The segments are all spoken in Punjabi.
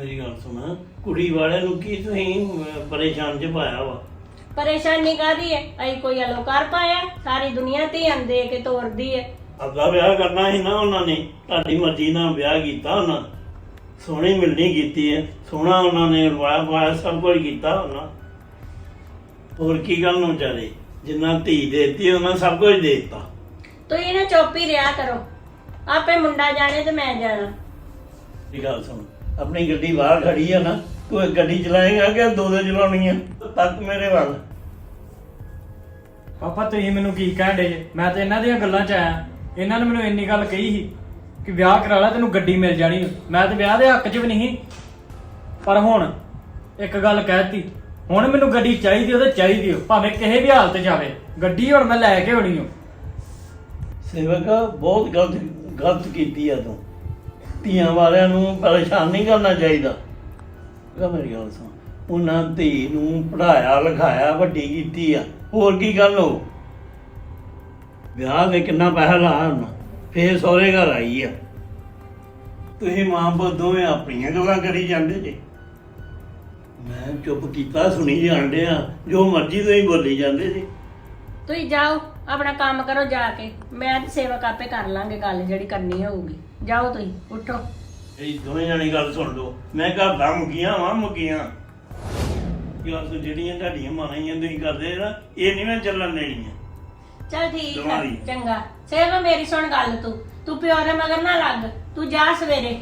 ਮੇਰੀ ਗੱਲ ਸੁਣ। ਕੁੜੀ ਵਾਲਿਆਂ ਨੂੰ ਕੀ ਤੁਸੀਂ ਅਹ, ਪਰੇਸ਼ਾਨ ਚ ਪਾਇਆ ਵਾ? ਪਰੇਸ਼ਾਨੀ ਕਾਦੀ ਹੈ ਅਈ ਕੋਈ ਅਲੋ ਕਰ ਪਾਇਆ ਸਾਰੀ ਦੁਨੀਆ ਧੀਆਂ ਦੇ ਕੇ ਤੋਰਦੀ ਹੈ ਅੱਗਾ ਵਿਆਹ ਕਰਨਾ ਸੀ ਨਾ ਉਹਨਾਂ ਨੇ। ਤੁਹਾਡੀ ਮਰਜ਼ੀ ਨਾਲ ਵਿਆਹ ਕੀਤਾ ਉਹਨਾਂ। ਸੋਹਣੀ ਮਿਲਣੀ ਕੀਤੀ ਹੈ ਸੋਹਣਾ ਉਹਨਾਂ ਨੇ ਰਵਾਇਆ ਪਾਇਆ ਸਭ ਕੁਝ ਕੀਤਾ ਉਹਨਾਂ। ਹੋਰ ਕੀ ਗੱਲ ਨੂੰ ਚਾਰੇ ਜਿੰਨਾ ਧੀ ਦੇਤੀ ਉਹਨਾਂ ਸਭ ਕੁਝ ਦਿੱਤਾ। ਤੁਸੀਂ ਨਾ ਚੁੱਪ ਹੀ ਰਿਹਾ ਕਰੋ। ਆਪੇ ਮੁੰਡਾ ਜਾਣੇ ਤੇ ਮੈਂ ਜਾਣਾ। ਇਹ ਗੱਲ ਸੁਣ। ਆਪਣੀ ਗੱਡੀ ਬਾਹਰ ਖੜੀ ਆ ਨਾ ਤੂੰ ਇੱਕ ਗੱਡੀ ਚਲਾਏਗਾ ਕਿ ਦੋ ਦੋ ਚਲਾਉਣੀਆਂ? ਤੱਕ ਮੇਰੇ ਵੱਲ। ਪਾਪਾ ਤੁਸੀਂ ਮੈਨੂੰ ਕੀ ਕਹਿੰਦੇ ਜੇ? ਮੈਂ ਤਾਂ ਇਹਨਾਂ ਦੀਆਂ ਗੱਲਾਂ 'ਚ ਆਇਆ। ਇਹਨਾਂ ਨੇ ਮੈਨੂੰ ਇੰਨੀ ਗੱਲ ਕਹੀ ਸੀ ਕਿ ਵਿਆਹ ਕਰਾ ਲੈ ਤੈਨੂੰ ਗੱਡੀ ਮਿਲ ਜਾਣੀ ਮੈਂ ਤਾਂ ਵਿਆਹ ਦੇ ਹੱਕ 'ਚ ਵੀ ਨਹੀਂ ਪਰ ਹੁਣ ਇੱਕ ਗੱਲ ਕਹਿਤੀ। ਹੁਣ ਮੈਨੂੰ ਗੱਡੀ ਚਾਹੀਦੀ ਉਹਦੇ ਚਾਹੀਦੀ ਓ ਭਾਵੇਂ ਕਿਸੇ ਵੀ ਹਾਲਤ 'ਚ ਆਵੇ ਗੱਡੀ ਹੁਣ ਮੈਂ ਲੈ ਕੇ ਆਉਣੀ ਓ ਸੇਵਕ ਬਹੁਤ ਗਲਤ ਗਲਤ ਕੀਤੀ ਆ ਤੂੰ। ਧੀਆਂ ਵਾਲਿਆਂ ਨੂੰ ਪਰੇਸ਼ਾਨ ਨਹੀਂ ਕਰਨਾ ਚਾਹੀਦਾ। ਇਹ ਮੇਰੀ ਗੱਲ ਸੁਣ, ਉਹਨਾਂ ਧੀ ਨੂੰ ਪੜਾਇਆ ਲਿਖਾਇਆ, ਵੱਡੀ ਕੀਤੀ ਆ। ਹੋਰ ਕੀ ਗੱਲ ਹੋ? ਵਿਆਹ ਦੇ ਕਿੰਨਾ ਪੈਸਾ ਲਾਇਆ ਉਹਨਾਂ, ਫੇਰ ਸਹੁਰੇ ਘਰ ਆਈ ਆ। ਤੁਸੀਂ ਮਾਂ ਪੁੱਤ ਦੋਵੇਂ ਆਪਣੀਆਂ ਗੱਲਾਂ ਕਰੀ ਜਾਂਦੇ ਜੇ। ਮੈਂ ਚੁੱਪ ਕੀਤਾ, ਸੁਣੀ ਜਾਂਦੇ ਆ ਜੋ ਮਰਜ਼ੀ ਤੁਸੀਂ ਬੋਲੀ ਜਾਂਦੇ ਸੀ ਤੁਸੀਂ ਜਾਓ, ਆਪਣਾ ਕੰਮ ਕਰੋ ਜਾ ਕੇ, ਮੈਂ ਤੇ ਸੇਵਕ ਆਪੇ ਕਰ ਲਾਂਗੇ, ਗੱਲ ਜਿਹੜੀ ਕਰਨੀ ਹੋਊਗੀ। ਜਾਓ ਤੁਸੀਂ ਉੱਠੋ। ਇਹ ਦੋਵੇਂ ਜਣੇ ਗੱਲ ਸੁਣ ਲਓ। ਮੈਂ ਘਰ ਦਾ ਮੁਕੀਆਂ ਵਾਂ ਮੁਕੀਆਂ। ਯਾਰ ਤੂੰ ਜਿਹੜੀਆਂ ਤੁਹਾਡੀਆਂ ਮਾਣਾਈਆਂ ਤੁਸੀਂ ਕਰਦੇ ਨਾ ਇਹ ਨਹੀਂ ਮੈਂ ਚੱਲਣ ਦੇਣੀਆਂ। ਚਲ ਠੀਕ ਹੈ ਦੋਵਾਂ ਦੀ। ਚੰਗਾ। ਸੇਵਕ ਮੇਰੀ ਸੁਣ ਗੱਲ ਤੂੰ। ਤੂੰ ਪਿਓ ਦੇ ਮਗਰ ਨਾ ਲੱਗ। ਤੂੰ ਜਾ ਸਵੇਰੇ।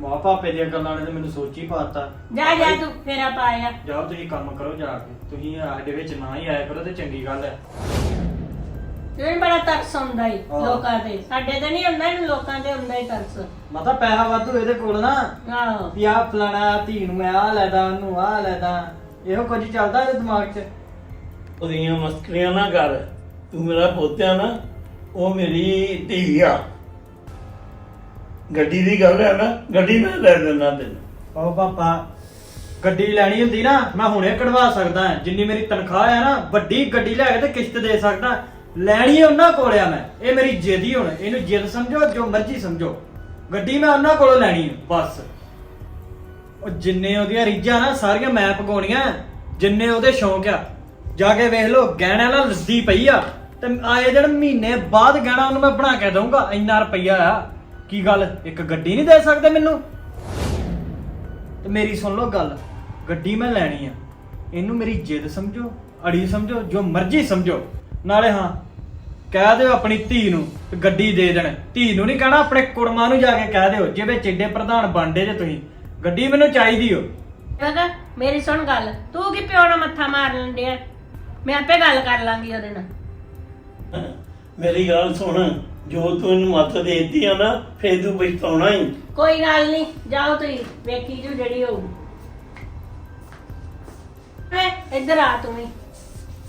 ਮਾਂ ਪਾਪੇ ਦੀਆਂ ਗੱਲਾਂ ਨੇ ਤਾਂ ਮੈਨੂੰ ਸੋਚੀ ਪਾਤਾ। ਜਾ ਜਾ ਤੂੰ ਫੇਰਾ ਪਾਇਆ। ਜਾਓ ਤੁਸੀਂ ਕੰਮ ਕਰੋ ਜਾ ਕੇ। ਤੁਸੀਂ ਸਾਡੇ ਵਿੱਚ ਨਾ ਹੀ ਆਇਆ ਕਰੋ ਤੇ ਚੰਗੀ ਗੱਲ ਹੈ। ਤੈਨੂੰ ਬੜਾ ਤਰਸ ਆਉਂਦਾ ਈ ਹਾਂ। ਲੋਕਾਂ ਤੇ। ਸਾਡੇ ਤੇ ਨਹੀਂ ਹੁੰਦਾ ਇਹਨੂੰ ਲੋਕਾਂ ਤੇ ਹੁੰਦਾ ਹੀ ਤਰਸ। ਮਾਤਾ ਪੈਸਾ ਵਾਧੂ ਇਹਦੇ ਕੋਲ ਨਾ। ਆਹੋ। ਵੀ ਆਹ ਫਲਾਣਾ ਧੀ ਨੂੰ ਮੈਂ ਆਹ ਲੈਦਾ ਉਹਨੂੰ ਆਹ ਲੈਦਾ। ਇਹੋ ਕੁਝ ਚੱਲਦਾ ਇਹਦੇ ਦਿਮਾਗ 'ਚ? ਉਹਦੀਆਂ ਮਸਕਰੀਆਂ ਨਾ ਕਰ। ਤੂੰ ਮੇਰਾ ਪੋਤਿਆ ਨਾ ਉਹ ਮੇਰੀ ਧੀ ਆ। ਗੱਡੀ ਦੀ ਗੱਲ ਹੈ ਨਾ ਗੱਡੀ ਮੈਂ ਲੈ ਦਿੰਦਾ ਤੈਨੂੰ। ਉਹ ਪਾਪਾ ਗੱਡੀ ਲੈਣੀ ਹੁੰਦੀ ਨਾ ਮੈਂ ਹੁਣੇ ਕਢਵਾ ਸਕਦਾ। ਜਿੰਨੀ ਮੇਰੀ ਤਨਖਾਹ ਹੈ ਨਾ ਵੱਡੀ ਗੱਡੀ ਲੈ ਕੇ ਤੇ ਕਿਸ਼ਤ ਦੇ ਸਕਦਾ। ਲੈਣੀ ਹੈ ਉਹਨਾਂ ਕੋਲ ਆ ਮੈਂ। ਇਹ ਮੇਰੀ ਜਿੱਦ ਹੀ। ਹੁਣ ਇਹਨੂੰ ਜਿੱਦ ਸਮਝੋ, ਜੋ ਮਰਜ਼ੀ ਸਮਝੋ। ਗੱਡੀ ਮੈਂ ਉਹਨਾਂ ਕੋਲੋਂ ਲੈਣੀ ਹੈ, ਬਸ। ਉਹ ਜਿੰਨੇ ਉਹਦੀਆਂ ਰੀਝਾਂ ਨਾ, ਸਾਰੀਆਂ ਮੈਂ ਪਗਾਉਣੀਆਂ ਜਿੰਨੇ ਉਹਦੇ ਸ਼ੌਂਕ ਆ। ਜਾ ਕੇ ਵੇਖ ਲਓ, ਗਹਿਣਿਆਂ ਨਾਲ ਲੱਦੀ ਪਈ ਆ। ਤੇ ਆਏ ਦਿਨ ਮਹੀਨੇ ਬਾਅਦ ਗਹਿਣਾ ਉਹਨੂੰ ਮੈਂ ਬਣਾ ਕੇ ਦਊਂਗਾ। ਇੰਨਾ ਰੁਪਈਆ ਆ। ਕੀ ਗੱਲ? ਇੱਕ ਗੱਡੀ ਨਹੀਂ ਦੇ ਸਕਦੇ ਮੈਨੂੰ? ਤੇ ਮੇਰੀ ਸੁਣ ਲਓ ਗੱਲ। ਗੱਡੀ ਮੈਂ ਲੈਣੀ ਆ। ਇਹਨੂੰ ਮੇਰੀ ਜਿੱਦ ਸਮਝੋ, ਅੜੀ ਸਮਝੋ, ਜੋ ਮਰਜ਼ੀ ਸਮਝੋ। ਨਾਲੇ ਹਾਂ ਕਹਿ ਦਿਓ ਆਪਣੀ ਧੀ ਨੂੰ ਗੱਡੀ ਦੇ ਦੇਣ। ਧੀ ਨੂੰ ਨਹੀਂ ਕਹਿਣਾ ਆਪਣੇ ਕੁੜਮਾਂ ਨੂੰ ਜਾ ਕੇ ਕਹਿ ਦਿਓ ਜਿਵੇਂ ਚਿੱਡੇ ਪ੍ਰਧਾਨ ਬਣਦੇ ਜੇ ਤੁਸੀਂ। ਗੱਡੀ ਮੈਨੂੰ ਚਾਹੀਦੀ ਓ। ਸੇਵਕ ਮੇਰੀ ਸੁਣ ਗੱਲ। ਤੂੰ ਕੀ ਪਿਓ ਨਾਲ ਮੱਥਾ ਮਾਰ ਲੈਂਦੇ ਮੈਂ ਆਪੇ ਗੱਲ ਕਰ ਲਾਂਗੀ ਉਹਦੇ ਨਾਲ। ਮੇਰੀ ਗੱਲ ਸੁਣ ਜੋ ਤੂੰ ਇਹਨੂੰ ਮੱਤ ਦੇਤੀ ਆ ਨਾ ਫੇਰ ਤੂੰ ਪਛਤਾਉਣਾ ਹੀ ਕੋਈ ਗੱਲ ਨਹੀਂ ਜਾਓ ਤੁਸੀਂ ਵੇਖੀ ਜੋ ਜਿਹੜੀ ਹੋਊ। ਵੇ ਇੱਧਰ ਆ ਤੂੰ ਵੀ।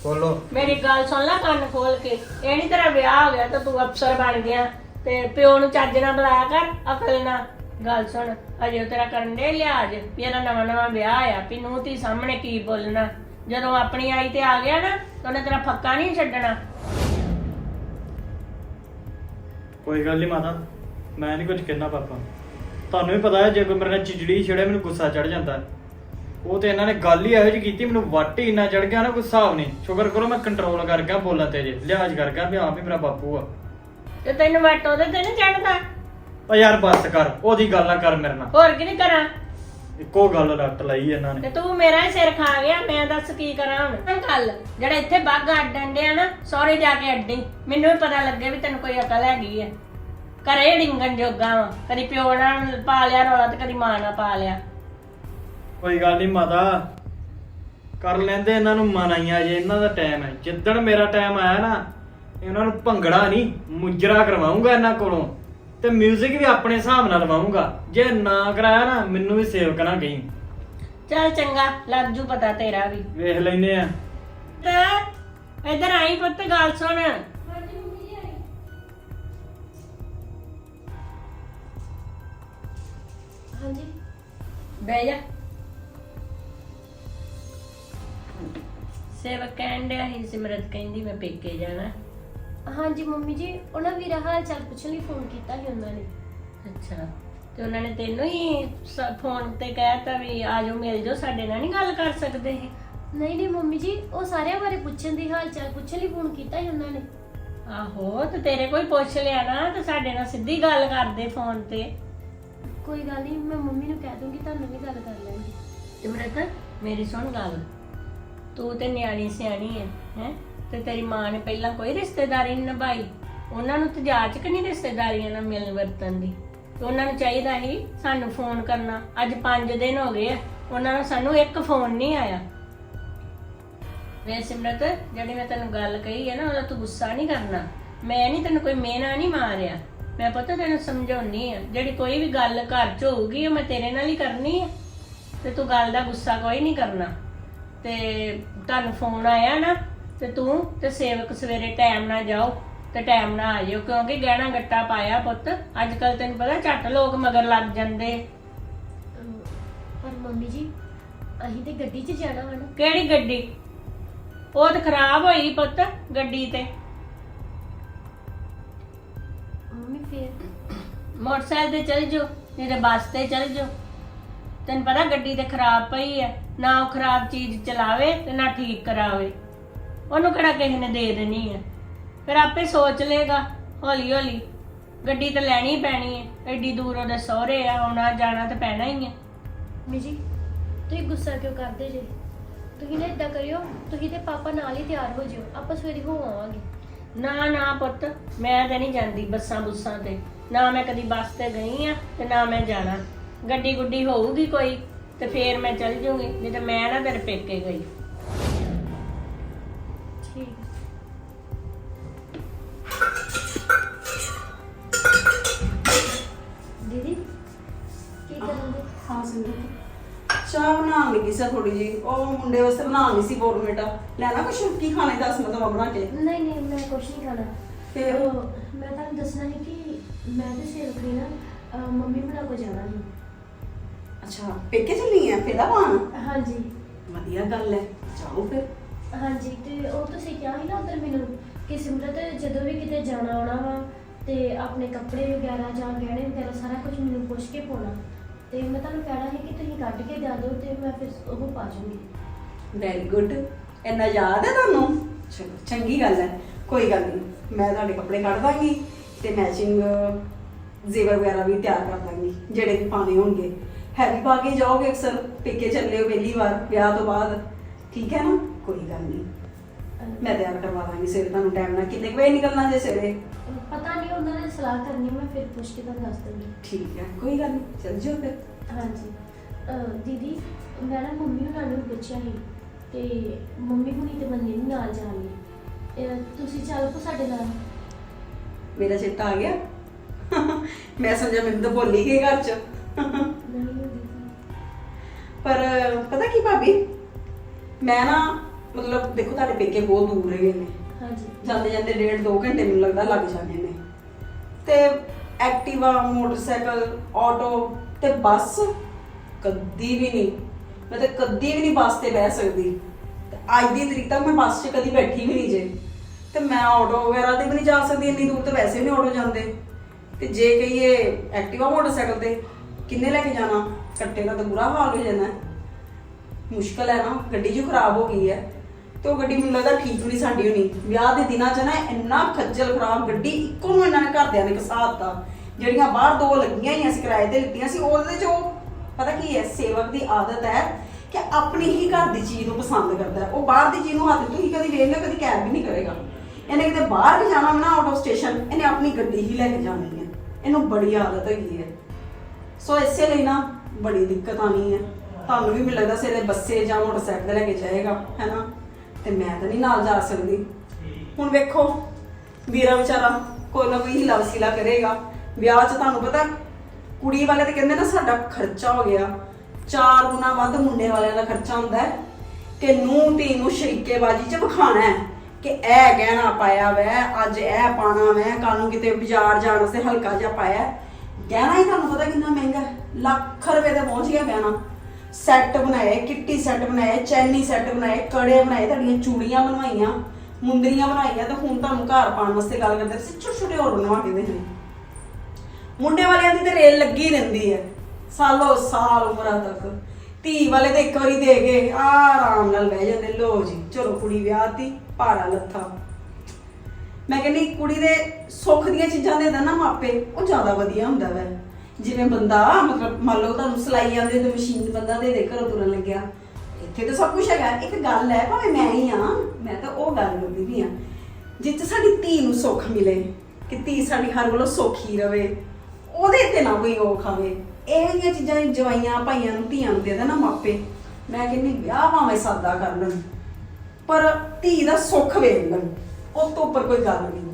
ਬੋਲੋ ਮੇਰੀ ਗੱਲ ਸੁਣ ਲੈ ਕੰਨ ਖੋਲ ਕੇ। ਇਹ ਨਹੀਂ ਤੇਰਾ ਵਿਆਹ ਹੋ ਗਿਆ ਤਾਂ ਤੂੰ ਅਫਸਰ ਬਣ ਗਿਆ। ਤੇ ਪਿਓ ਨੂੰ ਚੱਜ ਨਾਲ ਬੁਲਾਇਆ ਕਰ ਅਕਲ ਨਾਲ। ਗੱਲ ਸੁਣ ਅਜੇ ਉਹ ਤੇਰਾ ਕਰਨ ਦੇ ਲਿਆਜ ਇਹਦਾ ਨਵਾਂ ਨਵਾਂ ਵਿਆਹ ਆ ਵੀ ਨੂੰ ਤੀ ਸਾਹਮਣੇ ਕੀ ਬੋਲਣਾ। ਜਦੋਂ ਆਪਣੀ ਆਈ ਤੇ ਆ ਗਿਆ ਨਾ ਤਾਂ ਉਹਨੇ ਤੇਰਾ ਫੱਕਾ ਨਹੀਂ ਛੱਡਣਾ। ਕੋਈ ਗੱਲ ਨਹੀਂ ਮਾਤਾ ਮੈਂ ਨਹੀਂ ਕੁਝ ਕਹਿਣਾ ਪਾਪਾ। ਤੁਹਾਨੂੰ ਵੀ ਪਤਾ ਹੈ ਜੇ ਕੋਈ ਮੇਰੇ ਨਾਲ ਚਿਜੜੀ ਛੜੇ ਮੈਨੂੰ ਗੁੱਸਾ ਚੜ ਜਾਂਦਾ। ਹੈ। ਉਹ ਤੇ ਇਹਨਾਂ ਨੇ ਗੱਲ ਹੀ ਇਹੋ ਜਿਹੀ ਕੀਤੀ ਮੈਨੂੰ ਵੱਟ ਹੀ ਇੰਨਾ ਚੜ ਗਿਆ ਨਾ ਕੋਈ ਹਿਸਾਬ ਨਹੀਂ। ਸ਼ੁਕਰ ਕਰੋ ਮੈਂ ਕੰਟਰੋਲ ਕਰ ਗਿਆ ਬੋਲਾਂ ਤੇ ਜੇ। ਲਿਹਾਜ਼ ਕਰ ਗਿਆ ਵੀ ਆਪ ਹੀ ਮੇਰਾ ਬਾਪੂ ਆ। ਤੇ ਤੈਨੂੰ ਵੱਟ ਉਹਦੇ ਤੇ ਨਹੀਂ ਚੜਦਾ ਓ ਯਾਰ ਬੱਸ ਕਰ ਉਹਦੀ ਗੱਲ ਨਾ ਕਰ ਮੇਰੇ ਨਾਲ। ਹੋਰ ਕੀ ਨਹੀਂ ਕਰਾਂ? ਇੱਕੋ ਗੱਲ ਰੱਟ ਲਈ ਇਹਨਾਂ ਨੇ। ਤੇ ਤੂੰ ਮੇਰਾ ਹੀ ਸਿਰ ਖਾ ਗਿਆ ਮੈਂ ਦੱਸ ਕੀ ਕਰਾਂ ਹੁਣ? ਇਹ ਗੱਲ। ਜਿਹੜਾ ਇੱਥੇ ਬਾਗਾ ਅੱਡਣ ਡਿਆ ਨਾ ਸਹੁਰੇ ਜਾ ਕੇ ਅੱਡੀ। ਮੈਨੂੰ ਵੀ ਪਤਾ ਲੱਗੇ ਵੀ ਤੈਨੂੰ ਕੋਈ ਅਕਲ ਹੈਗੀ ਹੈ ਘਰੇ ਡਿੰਗਣ ਜੋਗਾ ਵਾ। ਕਦੀ ਪਿਓ ਨਾਲ ਪਾ ਲਿਆ ਰੌਲਾ ਤੇ ਕਦੀ ਮਾਂ ਨਾਲ ਪਾ ਲਿਆ। ਕੋਈ ਗੱਲ ਨਹੀਂ ਮਾਤਾ। ਕਰ ਲੈਂਦੇ ਇਹਨਾਂ ਨੂੰ ਮਨਾਈਆਂ ਜੇ ਇਹਨਾਂ ਦਾ ਟਾਈਮ ਹੈ। ਜਿੱਦਣ ਮੇਰਾ ਟਾਈਮ ਆਇਆ ਨਾ ਇਹਨਾਂ ਨੂੰ ਭੰਗੜਾ ਨਹੀਂ ਮੁਜਰਾ ਕਰਵਾਉਂਗਾ ਇਹਨਾਂ ਕੋਲੋਂ ਤੇ 뮤직 ਵੀ ਆਪਣੇ ਹਿਸਾਬ ਨਾਲ ਲਵਾਉਂਗਾ ਜੇ ਨਾ ਕਰਾਇਆ ਨਾ ਮੈਨੂੰ ਵੀ ਸੇਵ ਕਰਾਂ ਕਹੀਂ। ਚੱਲ ਚੰਗਾ ਲੱਗ ਜੂ ਪਤਾ ਤੇਰਾ ਵੀ। ਵੇਖ ਲੈਨੇ ਆ। ਤੇ ਇੱਧਰ ਆਈ ਪੁੱਤ ਗੱਲ ਸੁਣ। ਹਾਂਜੀ। ਬਹਿ ਜਾ। ਸੇਵਕ ਕਹਿੰਦੇ ਹੀ ਸਿਮਰਤ ਕਹਿੰਦੀ ਮੈਂ ਪੇਕੇ ਜਾਣਾ। ਹਾਂਜੀ ਮੰਮੀ ਜੀ ਉਹਨਾਂ ਵੀਰਾ ਹਾਲ ਚਾਲ ਪੁੱਛਣ ਲਈ ਫੋਨ ਕੀਤਾ ਸੀ ਉਹਨਾਂ ਨੇ। ਅੱਛਾ ਤੇ ਉਹਨਾਂ ਨੇ ਤੈਨੂੰ ਹੀ ਫੋਨ ਤੇ ਕਹਿਤਾ ਵੀ ਆ ਜਾਓ ਮਿਲ ਜਾਓ ਸਾਡੇ ਨਾਲ ਨਹੀਂ ਗੱਲ ਕਰ ਸਕਦੇ ਇਹ। ਨਹੀਂ ਨਹੀਂ ਮੰਮੀ ਜੀ ਉਹ ਸਾਰਿਆਂ ਬਾਰੇ ਪੁੱਛਣ ਦੀ ਹਾਲ ਚਾਲ ਪੁੱਛਣ ਲਈ ਫੋਨ ਕੀਤਾ ਸੀ ਉਹਨਾਂ ਨੇ। ਆਹੋ ਤੇ ਤੇਰੇ ਕੋਈ ਪੁੱਛ ਲਿਆ ਨਾ ਤੇ ਸਾਡੇ ਨਾਲ ਸਿੱਧੀ ਗੱਲ ਕਰਦੇ ਫੋਨ ਤੇ। ਕੋਈ ਗੱਲ ਨਹੀਂ ਮੈਂ ਮੰਮੀ ਨੂੰ ਕਹਿ ਦੂੰਗੀ ਤੁਹਾਨੂੰ ਵੀ ਗੱਲ ਕਰ ਲੈਣਗੇ। ਸਿਮਰਤ ਮੇਰੀ ਸੁਣ ਗੱਲ। ਤੂੰ ਤੇ ਨਿਆਣੀ ਸਿਆਣੀ ਹੈ ਹੈ? ਤੇ ਤੇਰੀ ਮਾਂ ਨੇ ਪਹਿਲਾਂ ਕੋਈ ਰਿਸ਼ਤੇਦਾਰੀ ਨਹੀਂ ਨਿਭਾਈ। ਉਹਨਾਂ ਨੂੰ ਤੇ ਜਾਚ ਕਿ ਨਹੀਂ ਰਿਸ਼ਤੇਦਾਰੀਆਂ ਨਾਲ ਮਿਲ ਵਰਤਨ ਦੀ? ਤੇ ਉਹਨਾਂ ਨੂੰ ਚਾਹੀਦਾ ਸੀ ਸਾਨੂੰ ਫੋਨ ਕਰਨਾ। ਅੱਜ 5 ਦਿਨ ਹੋ ਗਏ ਆ ਉਹਨਾਂ ਨੂੰ ਸਾਨੂੰ ਇੱਕ ਫੋਨ ਨਹੀਂ ਆਇਆ। ਵੇ ਸਿਮਰਤ, ਜਿਹੜੀ ਮੈਂ ਤੈਨੂੰ ਗੱਲ ਕਹੀ ਹੈ ਨਾ, ਉਹਦਾ ਤੂੰ ਗੁੱਸਾ ਨਹੀਂ ਕਰਨਾ। ਮੈਂ ਨਹੀਂ ਤੈਨੂੰ ਕੋਈ ਮੇਨਾ ਨਹੀਂ ਮਾਰਿਆ। ਮੈਂ ਪਤਾ ਤੈਨੂੰ ਸਮਝਾਉਣੀ ਆ, ਜਿਹੜੀ ਕੋਈ ਵੀ ਗੱਲ ਘਰ 'ਚ ਹੋਊਗੀ, ਉਹ ਮੈਂ ਤੇਰੇ ਨਾਲ ਹੀ ਕਰਨੀ ਹੈ ਤੇ ਤੂੰ ਗੱਲ ਦਾ ਗੁੱਸਾ ਕੋਈ ਨਹੀਂ ਕਰਨਾ। ਤੇ ਤੁਹਾਨੂੰ ਫੋਨ ਆਇਆ ਨਾ ਤੇ ਤੂੰ ਤੇ ਸੇਵਕ ਸਵੇਰੇ ਟਾਈਮ ਨਾਲ ਜਾਓ ਤੇ ਟਾਈਮ ਨਾਲ ਆ ਜਾਇਓ ਕਿਉਂਕਿ ਗਹਿਣਾ ਗੱਟਾ ਪਾਇਆ ਪੁੱਤ। ਅੱਜ ਕੱਲ ਤੈਨੂੰ ਪਤਾ ਝੱਟ ਲੋਕ ਮਗਰ ਲੱਗ ਜਾਂਦੇ। ਪਰ ਮੰਮੀ ਜੀ ਅਸੀਂ ਤੇ ਗੱਡੀ 'ਚ ਜਾਣਾ ਵਾ ਨਾ। ਕਿਹੜੀ ਗੱਡੀ? ਉਹ ਤਾਂ ਖਰਾਬ ਹੋਈ ਪੁੱਤ ਗੱਡੀ ਤੇ। ਮੰਮੀ ਫੇਰ? ਮੋਟਰਸਾਈਕਲ ਤੇ ਚੱਲ ਜਾਓ ਨਹੀਂ ਤੇ ਬੱਸ ਤੇ ਚੱਲ ਜਾਓ। ਤੈਨੂੰ ਪਤਾ ਗੱਡੀ ਤੇ ਖਰਾਬ ਪਈ ਹੈ ਨਾ ਉਹ ਖਰਾਬ ਚੀਜ਼ ਚਲਾਵੇ ਤੇ ਨਾ ਠੀਕ ਕਰਾਵੇ। ਉਹਨੂੰ ਕਿਹੜਾ ਕਿਸੇ ਨੇ ਦੇ ਦੇਣੀ ਹੈ ਫਿਰ ਆਪੇ ਸੋਚ ਲੇਗਾ ਹੌਲੀ ਹੌਲੀ। ਗੱਡੀ ਤਾਂ ਲੈਣੀ ਪੈਣੀ ਹੈ ਐਡੀ ਦੂਰ ਉਹਦੇ ਸਹੁਰੇ ਆ ਆਉਣਾ ਜਾਣਾ ਤਾਂ ਪੈਣਾ ਹੀ ਹੈ ਮੰਮੀ ਜੀ ਤੁਸੀਂ ਗੁੱਸਾ ਕਿਉਂ ਕਰਦੇ ਜੇ? ਤੁਸੀਂ ਨਾ ਇਦਾਂ ਕਰਿਓ ਤੁਸੀਂ ਤੇ ਪਾਪਾ ਨਾਲ ਹੀ ਤਿਆਰ ਹੋ ਜਿਓ। ਆਪਾਂ ਸਵੇਰੇ ਹੋ ਆਵਾਂਗੇ। ਨਾ ਨਾ ਪੁੱਤ ਮੈਂ ਤਾਂ ਨਹੀਂ ਜਾਂਦੀ ਬੱਸਾਂ ਬੁੱਸਾਂ ਤੇ। ਨਾ ਮੈਂ ਕਦੀ ਬੱਸ ਤੇ ਗਈ ਆ ਤੇ ਨਾ ਮੈਂ ਜਾਣਾ। ਗੱਡੀ ਗੁੱਡੀ ਹੋਊਗੀ ਕੋਈ? ਤੇ ਫੇਰ ਮੈਂ ਚੱਲ ਜੂਗੀ ਨਹੀਂ ਤੇ ਮੈਂ ਨਾ ਤੇਰੇ ਪੇਕੇ ਗਈ। ਠੀਕ। ਹੈ। ਦੀਦੀ ਕੀ ਕਰੋਗੇ ਹਾਂ ਸਿੰਦਰ ਚਾਹ ਬਣਾਉਣ ਲੱਗੀ ਸੀ ਥੋੜੀ ਜੀ ਉਹ ਮੁੰਡੇ ਵਾਸਤੇ ਬਣਾਉਣੀ ਸੀ ਬੋਰਮੇਟਾ ਲੈਣਾ ਕੁਛ ਕੀ ਖਾਣੇ ਦੱਸ ਮੈਂ ਤਾਂ ਬਣਾ ਕੇ। ਨਹੀਂ ਨਹੀਂ ਮੈਂ ਕੁਛ ਨਹੀਂ ਖਾਣਾ? ਉਹ, ਮੈਂ ਤੁਹਾਨੂੰ ਦੱਸਣਾ ਹੈ ਕਿ ਮੈਂ ਤੇ ਸੇਵਕ ਨੇ ਨਾ ਅਹ, ਮੰਮੀ ਬਣਾ ਕੋ ਜਾਣਾ ਸੀ। ਅੱਛਾ। ਪੇਕੇ ਚੱਲੀ ਆ ਫੇਰਾ ਪਾਣ ਹਾਂਜੀ। ਵਧੀਆ ਗੱਲ ਹੈ ਜਾਓ ਫਿਰ। ਹਾਂਜੀ ਤੇ ਉਹ ਤੁਸੀਂ ਕਿਹਾ ਸੀ ਨਾ ਉਧਰ ਮੈਨੂੰ ਕਿ ਸਿਮਰਤ ਜਦੋਂ ਵੀ ਕਿਤੇ ਜਾਣਾ ਆਉਣਾ ਵਾ ਤੇ ਆਪਣੇ ਕੱਪੜੇ ਵਗੈਰਾ ਜਾਂ ਗਹਿਣੇ ਵਗੈਰਾ ਸਾਰਾ ਕੁਝ ਮੈਨੂੰ ਪੁੱਛ ਕੇ ਪਾਉਣਾ। ਤੇ ਮੈਂ ਤੁਹਾਨੂੰ ਕਹਿਣਾ ਹੈ ਕਿ ਤੁਸੀਂ ਕੱਢ ਕੇ ਦੇ ਦਿਓ ਤੇ ਮੈਂ ਫਿਰ ਉਹ ਪਾ ਜੂੰਗੀ। ਵੈਰੀ ਗੁੱਡ ਇੰਨਾ ਯਾਦ ਹੈ ਤੁਹਾਨੂੰ? ਚਲੋ ਚੰਗੀ ਗੱਲ ਹੈ ਕੋਈ ਗੱਲ ਨਹੀਂ ਮੈਂ ਤੁਹਾਡੇ ਕੱਪੜੇ ਕੱਢ ਦਾਂਗੀ ਤੇ ਮੈਚਿੰਗ ਜ਼ੇਵਰ ਵਗੈਰਾ ਵੀ ਤਿਆਰ ਕਰ ਦਾਂਗੀ ਜਿਹੜੇ ਪਾਣੇ ਹੋਣਗੇ। ਹੈਵੀ ਪਾ ਕੇ ਜਾਓਗੇ ਅਕਸਰ? ਪੇਕੇ ਚੱਲੇ ਹੋ ਪਹਿਲੀ ਵਾਰ ਵਿਆਹ ਤੋਂ ਬਾਅਦ। ਠੀਕ ਹੈ ਨਾ? ਕੋਈ ਗੱਲ ਨਹੀਂ। ਮੈਂ ਤਿਆਰ ਕਰਵਾ ਦਾਂਗੀ ਸਵੇਰੇ ਤੁਹਾਨੂੰ ਟਾਈਮ ਨਾਲ। ਕਿੰਨੇ ਕੁ ਵਜੇ ਨਿਕਲਣਾ ਜੇ ਸਵੇਰੇ? ਪਤਾ ਨਹੀਂ ਉਹਨਾਂ ਨੇ ਸਲਾਹ ਕਰਨੀ ਮੈਂ ਫਿਰ ਪੁੱਛ ਕੇ ਤੁਹਾਨੂੰ ਦੱਸ ਦੂੰਗੀ ਠੀਕ ਹੈ ਕੋਈ ਗੱਲ ਨਹੀਂ। ਚੱਲ ਜਿਓ ਫਿਰ। ਹਾਂਜੀ। ਅਹ ਦੀਦੀ ਮੈਂ ਨਾ ਮੰਮੀ ਹੁਣਾਂ ਨੂੰ ਪੁੱਛਿਆ ਸੀ ਤੇ ਮੰਮੀ ਹੁਣੀ ਤੇ ਮੰਨੇ ਨਹੀਂ ਨਾਲ ਜਾਣ ਲਈ ਅਹ ਤੁਸੀਂ ਚੱਲ ਪੋ ਸਾਡੇ ਨਾਲ। ਮੇਰਾ ਚਿੱਤਾ ਆ ਗਿਆ। ਮੈਂ ਸਮਝਿਆ ਮੈਨੂੰ ਤਾਂ ਭੁੱਲ ਹੀ ਗਏ ਘਰ 'ਚ। ਪਰ ਪਤਾ ਕੀ ਭਾਬੀ? ਮੈਂ ਨਾ ਮਤਲਬ ਦੇਖੋ ਤੁਹਾਡੇ ਪੇਕੇ ਬਹੁਤ ਦੂਰ ਹੈਗੇ ਨੇ। ਹਾਂਜੀ। ਜਾਂਦੇ ਜਾਂਦੇ ਡੇਢ ਦੋ ਘੰਟੇ ਮੈਨੂੰ ਲੱਗਦਾ ਲੱਗ ਜਾਂਦੇ ਨੇ। ਤੇ ਐਕਟਿਵਾ ਮੋਟਰਸਾਈਕਲ ਆਟੋ ਤੇ ਬੱਸ ਕਦੀ ਵੀ ਨਹੀਂ। ਮੈਂ ਤਾਂ ਕਦੀ ਵੀ ਨਹੀਂ ਬੱਸ ਤੇ ਬਹਿ ਸਕਦੀ। ਤੇ ਅੱਜ ਦੀ ਤਰੀਕ ਤੱਕ ਮੈਂ ਬੱਸ 'ਚ ਕਦੀ ਬੈਠੀ ਵੀ ਨਹੀਂ ਜੇ। ਤੇ ਮੈਂ ਆਟੋ ਵਗੈਰਾ ਤੇ ਵੀ ਨਹੀਂ ਜਾ ਸਕਦੀ ਇੰਨੀ ਦੂਰ ਤੇ ਵੈਸੇ ਵੀ ਨਹੀਂ ਆਟੋ ਜਾਂਦੇ। ਤੇ ਜੇ ਕਹੀਏ ਐਕਟਿਵਾ ਮੋਟਰਸਾਈਕਲ ਤੇ ਕਿੰਨੇ ਲੈ ਕੇ ਜਾਣਾ? ਕੱਟੇ ਦਾ ਤਾਂ ਬੁਰਾ ਹਾਲ ਹੋ ਜਾਣਾ। ਮੁਸ਼ਕਲ ਹੈ ਨਾ, ਗੱਡੀ ਜੋ ਖਰਾਬ ਹੋ ਗਈ ਹੈ। ਤੇ ਉਹ ਗੱਡੀ ਮੈਨੂੰ ਲੱਗਦਾ ਠੀਕ ਵੀ ਨਹੀਂ ਸਾਡੀ ਹੋਣੀ। ਵਿਆਹ ਦੇ ਦਿਨਾਂ 'ਚ ਨਾ ਇੰਨਾ ਖੱਜਲ ਖਰਾਬ ਗੱਡੀ ਇੱਕੋ ਨੂੰ ਇਹਨਾਂ ਨੇ ਘਰਦਿਆਂ ਨੇ ਘਸਾਤਾ ਜਿਹੜੀਆਂ ਬਾਹਰ ਦੋ ਲੱਗੀਆਂ ਹੀ ਅਸੀਂ ਕਿਰਾਏ ਤੇ ਲਿੱਤੀਆਂ ਸੀ, ਉਹਦੇ 'ਚ ਉਹ ਪਤਾ ਕੀ ਹੈ, ਸੇਵਕ ਦੀ ਆਦਤ ਹੈ ਕਿ ਆਪਣੀ ਹੀ ਘਰ ਦੀ ਚੀਜ਼ ਨੂੰ ਪਸੰਦ ਕਰਦਾ ਹੈ। ਉਹ ਬਾਹਰ ਦੀ ਚੀਜ਼ ਨੂੰ ਹੱਥ ਤੁਸੀਂ ਕਦੀ ਵੇਖ ਲਿਓ, ਕਦੀ ਕੈਬ ਵੀ ਨਹੀਂ ਕਰੇਗਾ। ਇਹਨੇ ਕਿਤੇ ਬਾਹਰ ਵੀ ਜਾਣਾ ਹੋਵੇ ਨਾ ਆਊਟ ਆਫ ਸਟੇਸ਼ਨ, ਇਹਨੇ ਆਪਣੀ ਗੱਡੀ ਹੀ ਲੈ ਕੇ ਜਾਣੀ ਹੈ। ਇਹਨੂੰ ਬੜੀ ਆਦਤ ਹੈਗੀ ਹੈ। ਸੋ ਇਸੇ ਲਈ ਨਾ ਬੜੀ ਦਿੱਕਤ ਆਣੀ ਹੈ ਤੁਹਾਨੂੰ ਵੀ ਮੈਨੂੰ ਲੱਗਦਾ ਸਵੇਰੇ ਬੱਸੇ ਜਾਂ ਮੋਟਰਸਾਈਕਲ ਤੇ ਲੈ ਕੇ ਜਾਏਗਾ, ਹੈਨਾ? ਤੇ ਮੈਂ ਤਾਂ ਨਹੀਂ ਨਾਲ ਜਾ ਸਕਦੀ। ਹੁਣ ਵੇਖੋ, ਵੀਰਾ ਵਿਚਾਰਾ ਕੋਈ ਨਾ ਕੋਈ ਹੀਲਾ ਵਸੀਲਾ ਕਰੇਗਾ। ਵਿਆਹ 'ਚ ਤੁਹਾਨੂੰ ਪਤਾ, ਕੁੜੀ ਵਾਲੇ ਤੇ ਕਹਿੰਦੇ ਨਾ ਸਾਡਾ ਖਰਚਾ ਹੋ ਗਿਆ। ਚਾਰ ਗੁਣਾ ਵੱਧ ਮੁੰਡੇ ਵਾਲਿਆਂ ਦਾ ਖਰਚਾ ਹੁੰਦਾ ਹੈ। ਕਿ ਨੂੰ ਧੀ ਨੂੰ ਸ਼ਰੀਕੇਬਾਜੀ 'ਚ ਵਿਖਾਣਾ ਹੈ ਕਿ ਇਹ ਗਹਿਣਾ ਪਾਇਆ ਵੈ, ਅੱਜ ਇਹ ਪਾਣਾ ਵੈ ਕੱਲ ਨੂੰ ਕਿਤੇ ਬਾਜ਼ਾਰ ਜਾਣ ਵਾਸਤੇ ਹਲਕਾ ਜਿਹਾ ਪਾਇਆ ਗਹਿਣਾ ਹੀ ਤੁਹਾਨੂੰ ਪਤਾ ਕਿੰਨਾ ਮਹਿੰਗਾ ਹੈ? ਲੱਖ ਰੁਪਏ ਦਾ ਪਹੁੰਚ ਗਿਆ ਗਹਿਣਾ। ਸੈੱਟ ਬਣਾਏ, ਕਿੱਟੀ ਸੈੱਟ ਬਣਾਏ, ਚੈਨੀ ਸੈੱਟ ਬਣਾਏ, ਕੜੇ ਬਣਾਏ, ਤੁਹਾਡੀਆਂ ਚੂੜੀਆਂ ਬਣਵਾਈਆਂ, ਮੁੰਦਰੀਆਂ ਬਣਾਈਆਂ ਤੇ ਹੁਣ ਤੁਹਾਨੂੰ ਘਰ ਪਾਉਣ ਵਾਸਤੇ ਗੱਲ ਕਰਦੇ ਸੀ ਛੋਟੇ ਛੋਟੇ ਹੋਰ ਬਣਵਾ ਕੇ ਦੇਣੇ ਮੁੰਡੇ ਵਾਲਿਆਂ ਦੀ ਤੇ ਰੇਲ ਲੱਗੀ ਰਹਿੰਦੀ ਹੈ, ਸਾਲੋ ਸਾਲ ਉਮਰਾਂ ਤੱਕ। ਧੀ ਵਾਲੇ ਤੇ ਇੱਕ ਵਾਰੀ ਦੇ ਕੇ ਆਰਾਮ ਨਾਲ ਬਹਿ ਜਾਂਦੇ ਲੋ ਜੀ, ਚਲੋ ਕੁੜੀ ਵਿਆਹਤੀ ਭਾਰਾ ਲੱਥਾ। ਮੈਂ ਕਹਿੰਦੀ, ਕੁੜੀ ਦੇ ਸੁੱਖ ਦੀਆਂ ਚੀਜ਼ਾਂ ਦੇ ਨਾ ਮਾਪੇ, ਉਹ ਜ਼ਿਆਦਾ ਵਧੀਆ ਹੁੰਦਾ ਵੈ। ਜਿਵੇਂ ਬੰਦਾ, ਮਤਲਬ ਮੰਨ ਲਓ ਤੁਹਾਨੂੰ ਸਲਾਈ ਆਂਦੇ ਤੇ ਮਸ਼ੀਨ ਬੰਦਾ ਦੇ ਦੇ, ਘਰੋਂ ਤੁਰਨ ਲੱਗਿਆ। ਇੱਥੇ ਤਾਂ ਸਭ ਕੁਝ ਹੈਗਾ। ਇੱਕ ਗੱਲ ਹੈ, ਭਾਵੇਂ ਮੈਂ ਹੀ ਆ ਮੈਂ ਤਾਂ ਉਹ ਗੱਲ ਕਰਦੀ ਵੀ ਆ ਜਿੱਥੇ ਸਾਡੀ ਧੀ ਨੂੰ ਸੁੱਖ ਮਿਲੇ, ਕਿ ਧੀ ਸਾਡੀ ਹਰ ਵੱਲੋਂ ਸੌਖੀ ਰਵੇ, ਉਹਦੇ ਤੇ ਨਾ ਕੋਈ ਉਹ ਖਾਵੇ ਇਹ ਜਿਹੀਆਂ ਚੀਜ਼ਾਂ ਜਵਾਈਆਂ ਭਾਈਆਂ ਨੂੰ, ਧੀਆਂ ਨੂੰ ਦੇ ਦੇਣ ਨਾ ਮਾਪੇ। ਮੈਂ ਕਹਿੰਦੀ, ਵਿਆਹ ਭਾਵੇਂ ਸਾਦਾ ਕਰ ਲੈਣ, ਪਰ ਧੀ ਦਾ ਸੁੱਖ ਵੇਖ ਲੈਣ। ਉਸ ਤੋਂ ਉੱਪਰ ਕੋਈ ਗੱਲ ਨਹੀਂ।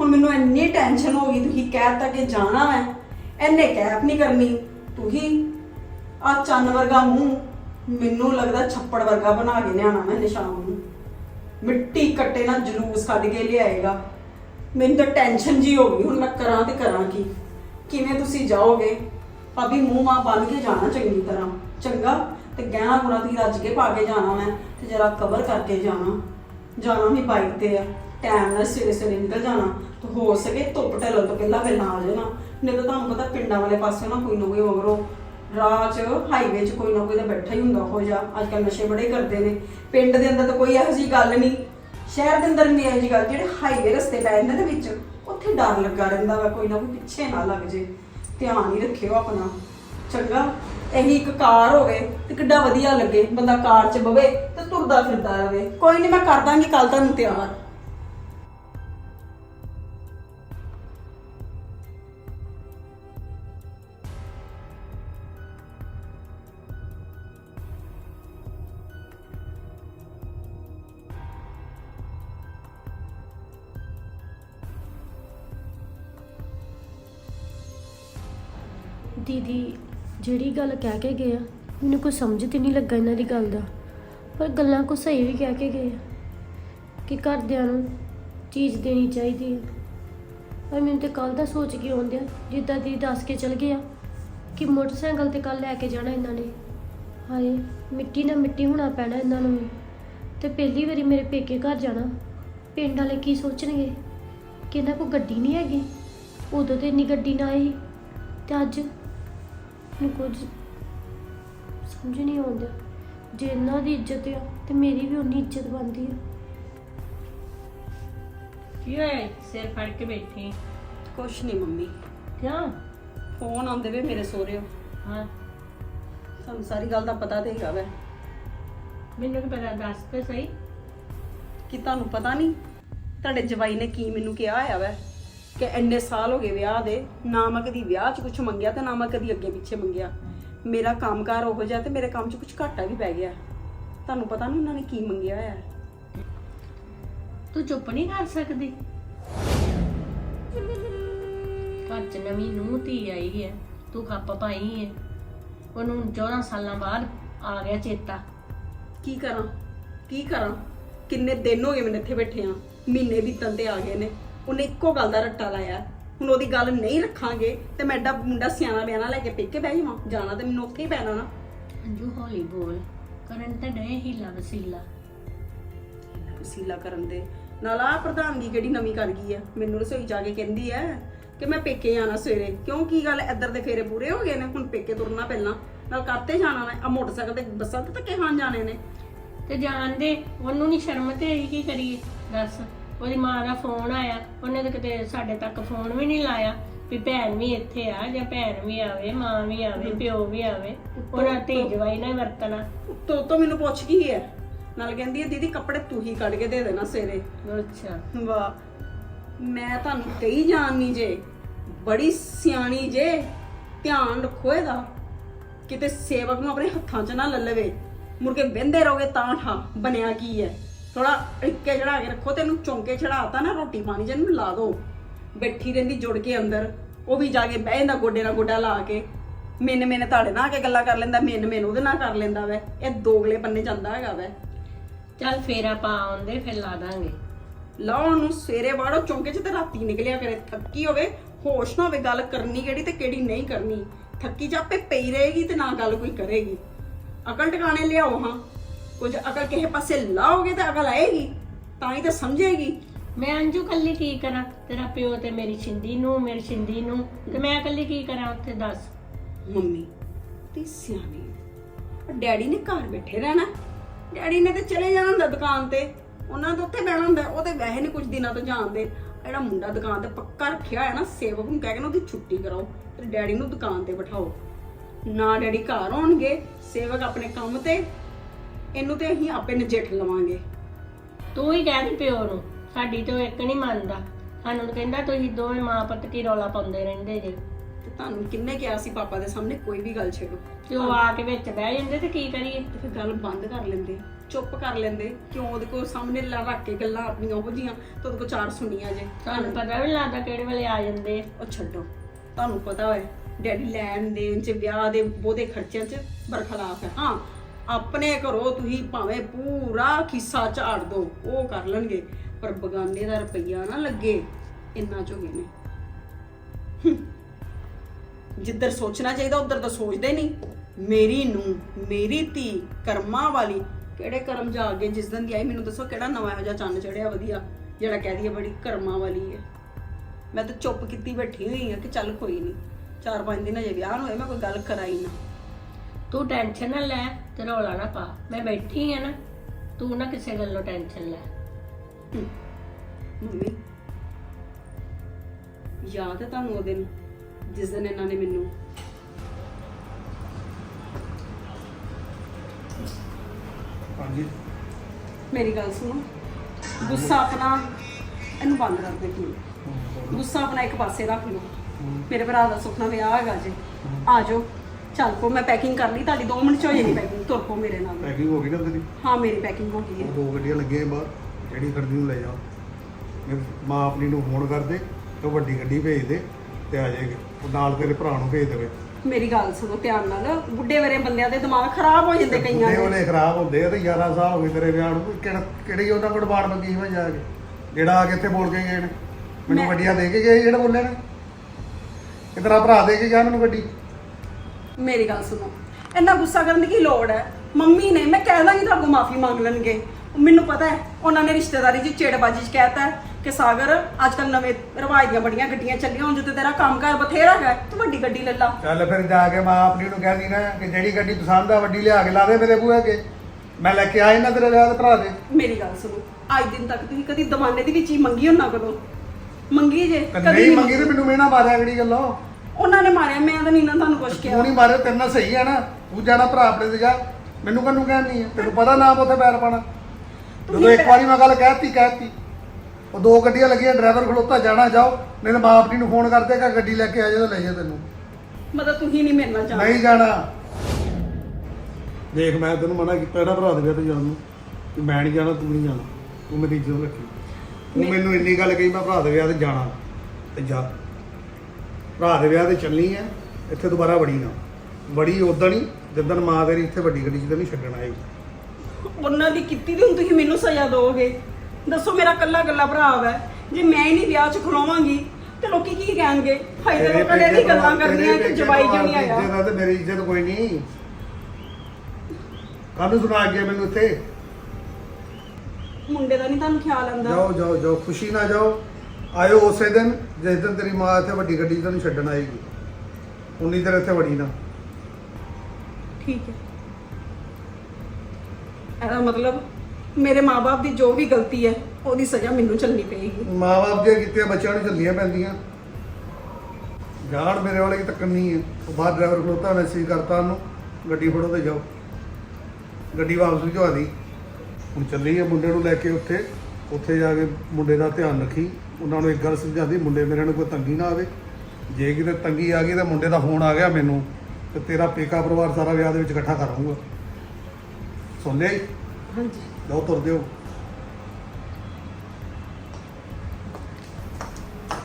ਹੁਣ ਮੈਨੂੰ ਇੰਨੀ ਟੈਨਸ਼ਨ ਹੋ ਗਈ, ਤੁਸੀਂ ਕਹਿਤਾ ਕਿ ਜਾਣਾ ਹੈ। ਐਨੇ ਕੈਪ ਨਹੀਂ ਕਰਨੀ। ਤੁਸੀਂ ਆ ਚੰਨ ਵਰਗਾ ਮੂੰਹ ਮੈਨੂੰ ਲੱਗਦਾ ਛੱਪੜ ਵਰਗਾ ਬਣਾ ਕੇ ਲਿਆਣਾ ਮੈਂ ਨਿਸ਼ਾਨ ਨੂੰ। ਮਿੱਟੀ ਕੱਟੇ ਨਾਲ ਜਲੂਸ ਕੱਢ ਕੇ ਲਿਆਏਗਾ। ਮੈਨੂੰ ਤਾਂ ਟੈਨਸ਼ਨ ਜੀ ਹੋ ਗਈ, ਹੁਣ ਮੈਂ ਕਰਾਂ ਤੇ ਕਰਾਂ ਕੀ? ਕਿਵੇਂ ਤੁਸੀਂ ਜਾਓਗੇ? ਭਾਬੀ, ਮੂੰਹ ਮਾਂ ਬੰਨ ਕੇ ਜਾਣਾ ਚੰਗੀ ਤਰ੍ਹਾਂ। ਚੰਗਾ? ਤੇ ਗਹਿਣਾ ਗੁਣਾ ਤੁਸੀਂ ਰੱਜ ਕੇ ਪਾ ਕੇ ਜਾਣਾ ਮੈਂ, ਤੇ ਜਰਾ ਕਵਰ ਕਰਕੇ ਜਾਣਾ। ਜਾਣਾ ਵੀ ਬਾਈਕ ਤੇ ਆ। ਟਾਈਮ ਨਾਲ ਸਵੇਰੇ ਸਵੇਰੇ ਨਿਕਲ ਜਾਣਾ, ਤੇ ਹੋ ਸਕੇ ਧੁੱਪ ਢਲਣ ਤੋਂ ਪਹਿਲਾਂ ਪਹਿਲਾਂ ਆ ਜਾਣਾ। ਨਹੀਂ ਤਾਂ ਤੁਹਾਨੂੰ ਪਤਾ ਪਿੰਡਾਂ ਵਾਲੇ ਪਾਸੇ ਨਾ ਕੋਈ ਨਾ ਕੋਈ ਮਗਰੋਂ ਰਾਹ 'ਚ ਹਾਈਵੇ 'ਚ ਕੋਈ ਨਾ ਕੋਈ ਤਾਂ ਬੈਠਾ ਹੀ ਹੁੰਦਾ ਹੋ ਜਾ ਅੱਜ ਕੱਲ ਨਸ਼ੇ ਬੜੇ ਕਰਦੇ ਨੇ। ਪਿੰਡ ਦੇ ਅੰਦਰ ਤਾਂ ਕੋਈ ਇਹੋ ਜਿਹੀ ਗੱਲ ਨਹੀਂ। ਸ਼ਹਿਰ ਦੇ ਅੰਦਰ ਨਹੀਂ ਇਹੋ ਜਿਹੀ ਗੱਲ, ਜਿਹੜੇ ਹਾਈਵੇ ਰਸਤੇ ਪੈ ਜਾਂਦੇ ਨੇ ਵਿੱਚ, ਉੱਥੇ ਡਰ ਲੱਗਾ ਰਹਿੰਦਾ ਵਾ, ਕੋਈ ਨਾ ਕੋਈ ਪਿੱਛੇ ਨਾ ਲੱਗ ਜੇ। ਧਿਆਨ ਹੀ ਰੱਖਿਓ ਆਪਣਾ। ਚੰਗਾ, ਇਹੀ ਇੱਕ ਕਾਰ ਹੋਵੇ, ਤੇ ਕਿੱਡਾ ਵਧੀਆ ਲੱਗੇ। ਬੰਦਾ ਕਾਰ 'ਚ ਬਵੇ ਤੇ ਤੁਰਦਾ ਫਿਰਦਾ ਰਹੇ ਕੋਈ ਨਹੀਂ ਮੈਂ ਕਰ ਦਾਂਗੀ ਕੱਲ ਤੁਹਾਨੂੰ ਤਿਆਰ। ਦੀਦੀ ਜਿਹੜੀ ਗੱਲ ਕਹਿ ਕੇ ਗਏ ਆ, ਮੈਨੂੰ ਕੋਈ ਸਮਝ ਤੇ ਨਹੀਂ ਲੱਗਾ ਇਹਨਾਂ ਦੀ ਗੱਲ ਦਾ। ਪਰ ਗੱਲਾਂ ਕੋ ਸਹੀ ਵੀ ਕਹਿ ਕੇ ਗਏ ਆ ਕਿ ਘਰਦਿਆਂ ਨੂੰ ਚੀਜ਼ ਦੇਣੀ ਚਾਹੀਦੀ ਹੈ ਪਰ ਮੈਨੂੰ ਤੇ ਕੱਲ ਦਾ ਸੋਚ ਕੇ ਆਉਂਦਿਆ ਜਿੱਦਾਂ ਦੀ ਦੱਸ ਕੇ ਚਲ ਗਿਆ ਕਿ ਮੋਟਰਸਾਈਕਲ ਤੇ ਕੱਲ ਲੈ ਕੇ ਜਾਣਾ ਇਹਨਾਂ ਨੇ। ਹਾਏ, ਮਿੱਟੀ ਨਾਲ ਮਿੱਟੀ ਹੋਣਾ ਪੈਣਾ ਇਹਨਾਂ ਨੂੰ ਵੀ। ਤੇ ਪਹਿਲੀ ਵਾਰੀ ਮੇਰੇ ਪੇਕੇ ਘਰ ਜਾਣਾ, ਪਿੰਡ ਵਾਲੇ ਕੀ ਸੋਚਣਗੇ? ਕਿ ਇਹਨਾਂ ਕੋਲ ਗੱਡੀ ਨਹੀਂ ਹੈਗੀ? ਉਦੋਂ ਤੇ ਇੰਨੀ ਗੱਡੀ ਨਾ ਆਈ ਤੇ ਅੱਜ ਮੈਨੂੰ ਕੁਝ ਸਮਝ ਨਹੀਂ ਆਉਂਦਾ। ਜੇ ਇਹਨਾਂ ਦੀ ਇੱਜ਼ਤ ਆ ਤੇ ਮੇਰੀ ਵੀ ਉਨੀ ਇੱਜ਼ਤ ਬਣਦੀ ਆ। ਕੀ ਹੋਇਆ ਸਿਰ ਫੜ ਕੇ ਬੈਠੀ ਕੁਛ ਨਹੀਂ ਮੰਮੀ। ਕਿਉਂ? ਫੋਨ ਆਉਂਦੇ ਵੇ ਮੇਰੇ ਸੋਹਰਿਓ ਹਾਂ। ਤੁਹਾਨੂੰ ਸਾਰੀ ਗੱਲ ਦਾ ਪਤਾ ਤੇ ਹੈਗਾ ਵੈ। ਮੈਨੂੰ ਕੀ ਪਤਾ? ਦੱਸ ਤੇ ਸਹੀ। ਕਿ ਤੁਹਾਨੂੰ ਪਤਾ ਨਹੀਂ? ਤੁਹਾਡੇ ਜਵਾਈ ਨੇ ਕੀ ਮੈਨੂੰ ਕਿਹਾ ਹੋਇਆ ਵੈ? ਕਿ ਇੰਨੇ ਸਾਲ ਹੋ ਗਏ ਵਿਆਹ ਦੇ ਨਾ ਮੈਂ ਕਦੀ ਵਿਆਹ 'ਚ ਕੁਝ ਮੰਗਿਆ ਤੇ ਨਾ ਮੈਂ ਕਦੀ ਅੱਗੇ ਪਿੱਛੇ ਮੰਗਿਆ। ਮੇਰਾ ਕੰਮਕਾਰ ਉਹੋ ਜਿਹਾ ਤੇ ਮੇਰੇ ਕੰਮ 'ਚ ਕੁਝ ਘਾਟਾ ਵੀ ਪੈ ਗਿਆ। ਤੁਹਾਨੂੰ ਪਤਾ ਨਹੀਂ ਉਹਨਾਂ ਨੇ ਕੀ ਮੰਗਿਆ ਹੋਇਆ। ਹੈ। ਤੂੰ ਚੁੱਪ ਨਹੀਂ ਕਰ ਸਕਦੀ? ਘਰ ਚ ਨਵੀਂ ਨੂੰਹ ਧੀ ਆਈ ਹੈ ਤੂੰ ਖੱਪ ਪਾਈ ਹੈ। ਉਹਨੂੰ 14 ਸਾਲਾਂ ਬਾਅਦ ਆ ਗਿਆ ਚੇਤਾ। ਕੀ ਕਰਾਂ? ਕੀ ਕਰਾਂ? ਕਿੰਨੇ ਦਿਨ ਹੋ ਗਏ ਮੈਨੂੰ ਇੱਥੇ ਬੈਠੇ ਆ। ਮਹੀਨੇ ਬੀਤਣ ਤੇ ਆ ਗਏ ਨੇ। ਉਹਨੇ ਇੱਕੋ ਗੱਲ ਦਾ ਰੱਟਾ ਲਾਇਆ। ਹੁਣ ਉਹਦੀ ਗੱਲ ਨਹੀਂ ਰੱਖਾਂਗੇ ਤੇ ਮੈਂ ਐਡਾ ਮੁੰਡਾ ਸਿਆਣਾ ਬਿਆਣਾ ਲੈ ਕੇ ਪੇਕੇ ਬਹਿ ਜਾਵਾਂ। ਜਾਣਾ ਤੇ ਮੈਨੂੰ ਉੱਥੇ ਹੀ ਪੈਣਾ ਨਾ। ਅੰਜੂ ਹੌਲੀ ਬੋਲ। ਕਰਨ ਤੇ ਡੇ ਹੀਲਾ ਵਸੀਲਾ। ਵਸੀਲਾ ਕਰਨ ਦੇ। ਨਾਲ ਆ ਪ੍ਰਧਾਨਗੀ ਕਿਹੜੀ ਨਵੀਂ ਕਰ ਗਈ ਆ? ਮੈਨੂੰ ਰਸੋਈ ਜਾ ਕੇ ਕਹਿੰਦੀ ਐ ਕਿ ਮੈਂ ਪੇਕੇ ਜਾਣਾ ਸਵੇਰੇ। ਕਿਉਂ ਕੀ ਗੱਲ? ਇੱਧਰ ਦੇ ਫੇਰੇ ਪੂਰੇ ਹੋ ਗਏ ਨੇ। ਹੁਣ ਪੇਕੇ ਤੁਰਨਾ ਪਹਿਲਾਂ। ਨਾਲ ਕਰਤੇ ਜਾਣਾ ਮੈਂ ਆ ਮੋਟਰਸਾਈਕਲ ਤੇ ਬੱਸਾਂ ਤੇ ਧੱਕੇ ਖਾਣ ਜਾਣੇ ਨੇ। ਤੇ ਜਾਣਦੇ ਉਹਨੂੰ ਨਹੀਂ ਸ਼ਰਮ ਤੇ ਆਈ ਕੀ ਕਰੀਏ? ਦੱਸ। ਉਹਦੀ ਮਾਂ ਦਾ ਫੋਨ ਆਇਆ ਉਹਨੇ ਤਾਂ ਕਿਤੇ ਸਾਡੇ ਤੱਕ ਫੋਨ ਵੀ ਨਹੀਂ ਲਾਇਆ ਵੀ ਭੈਣ ਵੀ ਇੱਥੇ ਆ ਜਾਂ ਭੈਣ ਵੀ ਆਵੇ ਮਾਂ ਵੀ ਆਵੇ ਪਿਓ ਵੀ ਆਵੇ ਉਹਨਾਂ ਧੀ ਜਵਾਈ ਨਾਲ ਵਰਤਣਾ। ਤੋ ਤੋਂ ਮੈਨੂੰ ਪੁੱਛ ਕੀ ਹੈ? ਨਾਲ ਕਹਿੰਦੀ ਹੈ ਦੀਦੀ ਕੱਪੜੇ ਤੂੰ ਹੀ ਕੱਢ ਕੇ ਦੇ ਦੇਣਾ ਸਵੇਰੇ ਅੱਛਾ। ਵਾਹ। ਮੈਂ ਤੁਹਾਨੂੰ ਕਹੀ ਜਾਣਨੀ ਜੇ ਬੜੀ ਸਿਆਣੀ ਜੇ ਧਿਆਨ ਰੱਖੋ ਇਹਦਾ। ਕਿਤੇ ਸੇਵਕ ਨੂੰ ਆਪਣੇ ਹੱਥਾਂ 'ਚ ਨਾ ਲੈ ਲਵੇ ਮੁੜ ਕੇ ਰਹੋਗੇ ਤਾਂ ਠਾ ਬਣਿਆ ਕੀ ਹੈ? ਥੋੜਾ ਇੱਕੇ ਚੜਾ ਕੇ ਰੱਖੋ ਤੈਨੂੰ ਚੌਂਕੇ ਚੜਾਤਾ ਨਾ ਰੋਟੀ ਪਾਣੀ ਜਿਹਨੂੰ ਲਾ ਦੋ। ਬੈਠੀ ਰਹਿੰਦੀ ਜੁੜ ਕੇ ਅੰਦਰ। ਉਹ ਵੀ ਜਾ ਕੇ ਬਹਿ ਜਾਂਦਾ ਗੋਡੇ ਨਾਲ ਗੋਡਾ ਲਾ ਕੇ। ਮਿੰਨ ਮਿੰਨ ਤੁਹਾਡੇ ਨਾਲ ਆ ਕੇ ਗੱਲਾਂ ਕਰ ਲੈਂਦਾ ਮਿੰਨ ਮਿੰਨ ਉਹਦੇ ਨਾਲ ਕਰ ਲੈਂਦਾ ਵੈ। ਇਹ ਦੋਗਲੇ ਬੰਨੇ ਜਾਂਦਾ ਹੈਗਾ ਵੈ। ਚੱਲ ਫੇਰਾ ਪਾ ਆਉਂਦੇ ਫਿਰ ਲਾ ਦਾਂਗੇ। ਲਾਓ ਨੂੰ ਸਵੇਰੇ ਬਾੜੋ ਚੌਂਕੇ 'ਚ ਤੇ ਰਾਤੀ ਨਿਕਲਿਆ ਕਰੇ। ਥੱਕੀ ਹੋਵੇ ਹੋਸ਼ ਨਾ ਹੋਵੇ ਗੱਲ ਕਰਨੀ ਕਿਹੜੀ ਤੇ ਕਿਹੜੀ ਨਹੀਂ ਕਰਨੀ। ਥੱਕੀ ਜਾਪੇ ਪਈ ਰਹੇਗੀ ਤੇ ਨਾ ਗੱਲ ਕੋਈ ਕਰੇਗੀ। ਅਕਲ ਟਿਕਾਣੇ ਲਿਆਓ ਹਾਂ। ਕੁਝ ਅਕਲ ਕਿਸੇ ਪਾਸੇ ਲਾਓਗੇ ਤੇ ਅਕਲ ਆਏਗੀ ਤਾਂ ਹੀ ਤਾਂ ਸਮਝੇਗੀ। ਮੈਂ ਅੰਜੂ ਕੱਲੀ ਕੀ ਕਰਾਂ? ਤੇਰਾ ਪਿਓ ਤੇ ਮੇਰੀ ਛਿੰਦੀ ਨੂੰ ਮੇਰੀ ਛਿੰਦੀ ਨੂੰ ਤੇ ਮੈਂ ਕੱਲੀ ਕੀ ਕਰਾਂ ਉੱਥੇ ਦੱਸ? ਮੰਮੀ ਤੇ ਸਿਆਣੀ ਆ। ਡੈਡੀ ਨੇ ਘਰ ਬੈਠੇ ਰਹਿਣਾ। ਡੈਡੀ ਨੇ ਤੇ ਚਲੇ ਜਾਣਾ ਹੁੰਦਾ ਦੁਕਾਨ ਤੇ। ਉਹਨਾਂ ਦਾ ਉੱਥੇ ਬਹਿਣਾ ਹੁੰਦਾ ਉਹ ਤੇ ਵੈਸੇ ਨਹੀਂ ਕੁਝ ਦਿਨਾਂ ਤੋਂ ਜਾਣਦੇ। ਜਿਹੜਾ ਮੁੰਡਾ ਦੁਕਾਨ ਤੇ ਪੱਕਾ ਰੱਖਿਆ ਹੋਇਆ ਨਾ ਸੇਵਕ ਨੂੰ ਕਹਿ ਕੇ ਨਾ ਉਹਦੀ ਛੁੱਟੀ ਕਰਾਓ ਤੇ ਡੈਡੀ ਨੂੰ ਦੁਕਾਨ ਤੇ ਬਿਠਾਓ। ਨਾ ਡੈਡੀ ਘਰ ਆਉਣਗੇ ਸੇਵਕ ਆਪਣੇ ਕੰਮ ਤੇ ਇਹਨੂੰ ਤੇ ਅਸੀਂ ਆਪੇ ਨਜਿੱਠ ਲਵਾਂਗੇ। ਤੂੰ ਹੀ ਕਹਿ ਦੇ ਪਿਓ ਨੂੰ ਸਾਡੀ ਤੋਂ ਇੱਕ ਨਹੀਂ ਮੰਨਦਾ। ਸਾਨੂੰ ਤਾਂ ਕਹਿੰਦਾ ਤੁਸੀਂ ਦੋਵੇਂ ਮਾਂ ਪੁੱਤ ਕੀ ਰੌਲਾ ਪਾਉਂਦੇ ਰਹਿੰਦੇ ਜੇ। ਤੇ ਤੁਹਾਨੂੰ ਕਿੰਨੇ ਕਿਹਾ ਸੀ ਪਾਪਾ ਦੇ ਸਾਹਮਣੇ ਕੋਈ ਵੀ ਗੱਲ ਛੇੜੋ ਤੇ ਉਹ ਆ ਕੇ ਵਿੱਚ ਬਹਿ ਜਾਂਦੇ ਤੇ ਕੀ ਕਰੀਏ? ਤੇ ਫਿਰ ਗੱਲ ਬੰਦ ਕਰ ਲੈਂਦੇ ਚੁੱਪ ਕਰ ਲੈਂਦੇ। ਕਿਉਂ ਉਹਦੇ ਕੋਲ ਸਾਹਮਣੇ ਲਾ ਰੱਖ ਕੇ ਗੱਲਾਂ ਆਪਣੀਆਂ ਉਹੋ ਜੀਆਂ ਤੇ ਉਹਦੇ ਕੋਲ ਚਾਰ ਸੁਣੀਆਂ ਜੇ। ਤੁਹਾਨੂੰ ਪਤਾ ਵੀ ਨੀ ਲੱਗਦਾ ਕਿਹੜੇ ਵੇਲੇ ਆ ਜਾਂਦੇ। ਆ। ਉਹ ਛੱਡੋ ਤੁਹਾਨੂੰ ਪਤਾ ਹੋਏ ਡੈਡੀ ਲੈਣ ਦੇਣ ਚ ਵਿਆਹ ਦੇ ਬਹੁਤੇ ਖਰਚਿਆਂ ਚ ਬਰਖਲਾਫ ਹੈ। ਹਾਂ ਆਪਣੇ ਘਰੋਂ ਤੁਸੀਂ ਭਾਵੇਂ ਪੂਰਾ ਖਿੱਸਾ ਝਾੜ ਦੋ, ਉਹ ਕਰ ਲੈਣਗੇ। ਪਰ ਬਗਾਨੇ ਦਾ ਰੁਪਈਆ ਨਾ ਲੱਗੇ, ਇੰਨਾ ਚੋਗੇ ਨੇ। ਜਿੱਧਰ ਸੋਚਣਾ ਚਾਹੀਦਾ, ਉਧਰ ਤਾਂ ਸੋਚਦੇ ਨਹੀਂ। ਮੇਰੀ ਨੂੰ ਮੇਰੀ ਧੀ, ਕਰਮਾਂ ਵਾਲੀ, ਕਿਹੜੇ ਕਰਮ ਜਾ ਗਏ ਜਿਸ ਦਿਨ ਦੀ ਆਈ, ਮੈਨੂੰ ਦੱਸੋ ਕਿਹੜਾ ਨਵਾਂ ਇਹੋ ਜਿਹਾ ਚੰਨ ਚੜਿਆ ਵਧੀਆ, ਜਿਹੜਾ ਕਹਿ ਦਈਏ ਬੜੀ ਕਰਮਾਂ ਵਾਲੀ ਹੈ। ਮੈਂ ਤਾਂ ਚੁੱਪ ਕੀਤੀ ਬੈਠੀ ਹੋਈ ਹਾਂ ਕਿ ਚੱਲ ਕੋਈ ਨਹੀਂ, ਚਾਰ ਪੰਜ ਦਿਨ ਅਜੇ ਵਿਆਹ ਨੂੰ ਹੋਏ, ਮੈਂ ਕੋਈ ਗੱਲ ਕਰਾਈ ਨਾ। ਤੂੰ ਟੈਨਸ਼ਨ ਨਾ ਲੈ ਤੇ ਰੌਲਾ ਨਾ ਪਾ। ਮੈਂ ਬੈਠੀ ਆ ਨਾ ਤੂੰ ਨਾ ਕਿਸੇ ਗੱਲੋਂ ਟੈਨਸ਼ਨ ਲੈ। ਮੰਮੀ ਯਾਦ ਹੈ ਤੁਹਾਨੂੰ ਉਹ ਦਿਨ ਜਿਸ ਦਿਨ ਇਹਨਾਂ ਨੇ ਮੈਨੂੰ ਹਾਂਜੀ। ਮੇਰੀ ਗੱਲ ਸੁਣੋ। ਗੁੱਸਾ ਆਪਣਾ ਇਹਨੂੰ ਬੰਦ ਕਰ ਦੇ ਤੂੰ। ਗੁੱਸਾ ਆਪਣਾ ਇੱਕ ਪਾਸੇ ਰੱਖ ਲਓ। ਮੇਰੇ ਭਰਾ ਦਾ ਸੁਪਨਾ ਵਿਆਹ ਹੈਗਾ ਜੇ। ਆ ਜਾਓ। ਚੱਲ ਪੋ ਮੈਂ ਪੈਕਿੰਗ ਕਰ ਲਈ ਤੁਹਾਡੀ 2 ਮਿੰਟ ਚ ਹੋ ਜਾਏਗੀ ਪੈਕਿੰਗ ਤੁਰ ਪੋ ਮੇਰੇ ਨਾਲ। ਪੈਕਿੰਗ ਹੋ ਗਈ ਨਾ ਤੇਰੀ? ਹਾਂ ਮੇਰੀ ਪੈਕਿੰਗ ਹੋ ਗਈ ਹੈ। ਉਹ ਦੋ ਗੱਡੀਆਂ ਲੱਗੀਆਂ ਬਾਹਰ ਜਿਹੜੀ ਗੱਡੀ ਨੂੰ ਲੈ ਜਾ। ਮੇਰੀ ਮਾਂ ਆਪਣੀ ਨੂੰ ਫੋਨ ਕਰ ਦੇ ਤੇ ਉਹ ਵੱਡੀ ਗੱਡੀ ਭੇਜ ਦੇ ਤੇ ਆ ਜਾਏਗੀ। ਉਹ ਨਾਲ ਤੇਰੇ ਭਰਾ ਨੂੰ ਭੇਜ ਦੇਵੇ। ਮੇਰੀ ਗੱਲ ਸੁਣੋ ਧਿਆਨ ਨਾਲ ਬੁੱਢੇ ਵਰੇ ਬੰਦਿਆਂ ਦੇ ਦਿਮਾਗ ਖਰਾਬ ਹੋ ਜਾਂਦੇ ਕਈਆਂ ਦੇ। ਉਹਨੇ ਖਰਾਬ ਹੁੰਦੇ ਆ ਤੇ 11 ਸਾਲ ਹੋ ਗਏ ਤੇਰੇ ਵਿਆਹ ਨੂੰ ਕਿਹੜਾ ਕਿਹੜੀ ਉਹਨਾਂ ਕੋਲ ਬਾੜ ਮੰਗੀ ਮੈਂ ਜਾ ਕੇ? ਜਿਹੜਾ ਆ ਕੇ ਇੱਥੇ ਬੋਲ ਕੇ ਗਏ ਨੇ। ਮੈਨੂੰ ਮੈਂ- ਗੱਡੀਆਂ ਦੇ ਕੇ ਗਏ ਜਿਹੜਾ ਬੋਲੇ ਨੇ। ਕਿ ਤੇਰਾ ਭਰਾ ਦੇ ਕੇ ਗਿਆ ਮੈਨੂੰ ਗੱਡੀ? ਮੇਰੀ ਗੱਲ ਸੁਣੋ। ਇੰਨਾ ਗੁੱਸਾ ਕਰਨ ਦੀ ਕੀ ਲੋੜ ਹੈ? ਮੰਮੀ ਨੇ ਮੈਂ ਕਹਿ ਦਾਂਗੀ ਤੁਹਾਨੂੰ ਮਾਫੀ ਮੰਗ ਲੈਣਗੇ। ਮੈਨੂੰ ਪਤਾ ਹੈ ਉਹਨਾਂ ਨੇ ਰਿਸ਼ਤੇਦਾਰੀ 'ਚ ਚੇੜਬਾਜੀ 'ਚ ਕਹਿਤਾ ਹੈ ਕਿ ਸਾਗਰ ਅੱਜ ਕੱਲ ਨਵੇਂ ਰਿਵਾਜ ਦੀਆਂ ਬੜੀਆਂ ਗੱਡੀਆਂ ਚੱਲੀਆਂ ਹੁਣ ਜਿੱਤੇ ਤੇਰਾ ਕੰਮਕਾਰ ਬਥੇਰਾ ਹੈ ਤੂੰ ਵੱਡੀ ਗੱਡੀ ਲੈ ਲਾ। ਚੱਲ ਫਿਰ ਜਾ ਕੇ ਮਾਂ ਆਪਣੀ ਨੂੰ ਕਹਿੰਦੀ ਨਾ ਕਿ ਜਿਹੜੀ ਗੱਡੀ ਪਸੰਦ ਆ ਵੱਡੀ ਲਿਆ ਕੇ ਲਾ ਦੇ ਮੇਰੇ ਬੂਹੇ ਅੱਗੇ। ਮੈਂ ਲੈ ਕੇ ਆਇਆ ਨਾ ਤੇਰੇ ਵਿਆਹ ਦੇ ਭਰਾ ਦੇ। ਮੇਰੀ ਗੱਲ ਸੁਣੋ ਅੱਜ ਦਿਨ ਤੱਕ ਤੁਸੀਂ ਕਦੀ ਦਮਾਨੇ ਦੀ ਵੀ ਚੀਜ਼ ਮੰਗੀ ਉਹਨਾਂ ਕੋਲੋਂ ਮੰਗੀ ਜੇ ਤੇ ਨਹੀਂ ਮੰਗੀ ਤੇ ਮੈਨੂੰ ਮੇਣਾ ਮਾਰਿਆ ਕਿਹੜੀ ਗੱਲੋਂ। ਉਹਨਾਂ ਨੇ ਮਾਰਿਆ ਮੈਂ ਤਾਂ ਨਹੀਂ ਨਾ ਤੁਹਾਨੂੰ ਕੁਝ ਤੂੰ ਕਿਹਾ ਨਹੀਂ ਮਾਰਿਆ ਤੇਰੇ ਨਾਲ ਸਹੀ ਆ ਨਾ। ਤੂੰ ਜਾਣਾ ਭਰਾ ਆਪਣੇ ਦੇ ਜਾ ਮੈਨੂੰ ਕੰਨੂ ਕਹਿਣੀ ਹੈ ਤੈਨੂੰ ਪਤਾ ਨਾ ਉੱਥੇ ਪੈਰ ਪਾਣਾ। ਜਦੋਂ ਇੱਕ ਵਾਰੀ ਮੈਂ ਗੱਲ ਕਹਿਤੀ ਕਹਿਤੀ। ਉਹ ਦੋ ਗੱਡੀਆਂ ਲੱਗੀਆਂ ਡਰਾਈਵਰ ਖਲੋਤਾ ਜਾਣਾ ਜਾਓ। ਨਹੀਂ ਤਾਂ ਮਾਂ ਆਪਣੀ ਨੂੰ ਫੋਨ ਕਰ ਦੇਗਾ ਗੱਡੀ ਲੈ ਕੇ ਆ ਜਾ ਤਾਂ ਲੈ ਜਾ ਤੈਨੂੰ। ਮਤਲਬ ਤੁਸੀਂ ਨਹੀਂ ਮਿਲਣਾ ਚਾਹੁੰਦੇ ਨਹੀਂ ਜਾਣਾ। ਦੇਖ ਮੈਂ ਤੈਨੂੰ ਮਨਾ ਕੀਤਾ ਨਾ ਭਰਾ ਦੇ ਵਿਆਹ ਤੇ ਜਾਣ ਨੂੰ। ਕਿ ਮੈਂ ਨਹੀਂ ਜਾਣਾ ਤੂੰ ਨਹੀਂ ਜਾਣਾ। ਤੂੰ ਮੇਰੀ ਇੱਜ਼ਤ ਰੱਖੀ। ਤੂੰ ਮੈਨੂੰ ਇੰਨੀ ਗੱਲ ਕਹੀ ਮੈਂ ਭਰਾ ਦੇ ਵਿਆਹ ਤੇ ਜਾਣਾ। ਤੇ ਜਾ। ਭਰਾ ਦੇ ਵਿਆਹ ਤੇ ਚੱਲਣੀ ਹੈ ਇੱਥੇ ਦੁਬਾਰਾ ਵੜੀ ਨਾ। ਵੜੀ ਉਦੋਂ ਹੀ ਜਦੋਂ ਮਾਂ ਤੇਰੀ ਇੱਥੇ ਵੱਡੀ ਗੱਡੀ 'ਚ ਤੇ ਨਹੀਂ ਛੱਡਣ ਆਏਗੀ ਉਹਨਾਂ ਦੀ ਕੀਤੀ ਦੀ ਹੁਣ ਤੁਸੀਂ ਮੈਨੂੰ ਸਜ਼ਾ ਦੋਗੇ ਦੱਸੋ ਮੇਰਾ ਕੱਲਾ ਕੱਲਾ ਭਰਾ ਵਾ। ਜੇ ਮੈਂ ਹੀ ਨਹੀਂ ਵਿਆਹ 'ਚ ਖਲੋਵਾਂਗੀ ਤੇ ਲੋਕੀ ਕੀ ਕਹਿਣਗੇ? ਹਾਏ ਤੇ ਲੋਕਾਂ ਨੇ ਇਹਦੀ ਗੱਲਾਂ ਕਰਨੀਆਂ ਕਿ ਜਵਾਈ ਕਿਉਂ ਨਹੀਂ ਆਇਆ? ਇੱਜ਼ਤ ਆ ਤੇ ਮੇਰੀ ਇੱਜ਼ਤ ਕੋਈ ਨਹੀਂ। ਕਾਹਨੂੰ ਸੁਣਾ ਗਿਆ ਮੈਨੂੰ ਇੱਥੇ। ਮੁੰਡੇ ਦਾ ਨਹੀਂ ਤੁਹਾਨੂੰ ਖਿਆਲ ਆਉਂਦਾ? ਜਾਓ ਜਾਓ ਜਾਓ ਖੁਸ਼ੀ ਨਾਲ ਜਾਓ। ਆਇਓ ਉਸੇ ਦਿਨ। ਜਿਸ ਦਿਨ ਤੇਰੀ ਮਾਂ ਇੱਥੇ ਵੱਡੀ ਗੱਡੀ 'ਚ ਤੈਨੂੰ ਛੱਡਣ ਆਏਗੀ ਉਨੀ ਤੇਰੇ ਇੱਥੇ ਵੜੀ ਨਾ। ਠੀਕ ਹੈ। ਇਹਦਾ ਮਤਲਬ ਮੇਰੇ ਮਾਪੇ ਦੀ ਜੋ ਵੀ ਗਲਤੀ ਹੈ ਉਹਦੀ ਸਜ਼ਾ ਮੈਨੂੰ ਚੱਲਣੀ ਪਏਗੀ। ਮਾਂ-ਬਾਪ ਦੀਆਂ ਕੀਤੀਆਂ ਬੱਚਿਆਂ ਨੂੰ ਚੱਲੀਆਂ ਪੈਂਦੀਆਂ। ਜਾਣ ਮੇਰੇ ਵਾਲੇ ਕੀ ਤੱਕ ਨਹੀਂ ਹੈ। ਉਹ ਬਾਹਰ ਡਰਾਈਵਰ ਖਲੋਤਾ ਮੈਸੇਜ ਕਰਤਾ ਉਹਨੂੰ। ਗੱਡੀ ਫੜੋ ਤੇ ਜਾਓ। ਗੱਡੀ ਵਾਪਸ ਭਜਵਾ ਦੀ। ਹੁਣ ਚੱਲੀ ਹੈ ਮੁੰਡੇ ਨੂੰ ਲੈ ਕੇ ਉੱਥੇ। ਉੱਥੇ ਜਾ ਕੇ ਮੁੰਡੇ ਦਾ ਧਿਆਨ ਰੱਖੀ। ਉਹਨਾਂ ਨੂੰ ਇੱਕ ਗੱਲ ਸਮਝਾਦੀ ਮੁੰਡੇ ਮੇਰੇ ਨੂੰ ਕੋਈ ਤੰਗੀ ਨਾ ਆਵੇ। ਜੇ ਕਿਤੇ ਤੰਗੀ ਆ ਗਈ ਤਾਂ ਮੁੰਡੇ ਦਾ ਫੋਨ ਆ ਗਿਆ ਮੈਨੂੰ ਤੇ ਤੇਰਾ ਪੇਕਾ ਪਰਿਵਾਰ ਸਾਰਾ ਵਿਆਹ ਦੇ ਵਿੱਚ ਇਕੱਠਾ ਕਰਾਂਗਾ ਸੁਣ ਲਿਆ? ਹਾਂਜੀ। ਜਾਓ ਤੁਰ ਦਿਓ।